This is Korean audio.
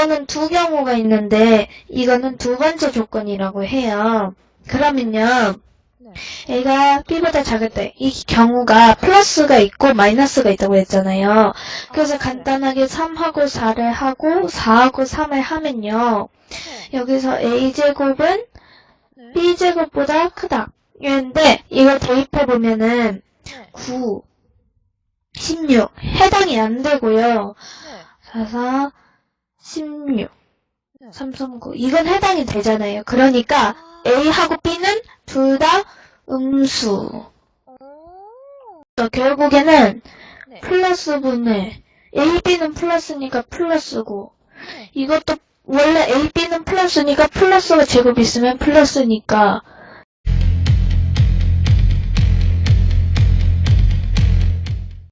이거는 두 경우가 있는데 이거는 두 번째 조건이라고 해요. 그러면요. 네. A가 B보다 작을 때 이 경우가 플러스가 있고 마이너스가 있다고 했잖아요. 그래서 아, 네. 간단하게 3하고 4를 하고 4하고 3을 하면요. 네. 여기서 A제곱은 네. B제곱보다 크다. 이랬는데 이걸 대입해 보면은 네. 9, 16 해당이 안 되고요. 네. 4, 4, 16, 네. 3, 3, 9 이건 해당이 되잖아요. 그러니까 아. A하고 B는 둘 다 음수. 오. 그러니까 결국에는 네. 플러스 분의 A, B는 플러스니까 플러스고 네. 이것도 원래 A, B는 플러스니까 플러스가 제곱 있으면 플러스니까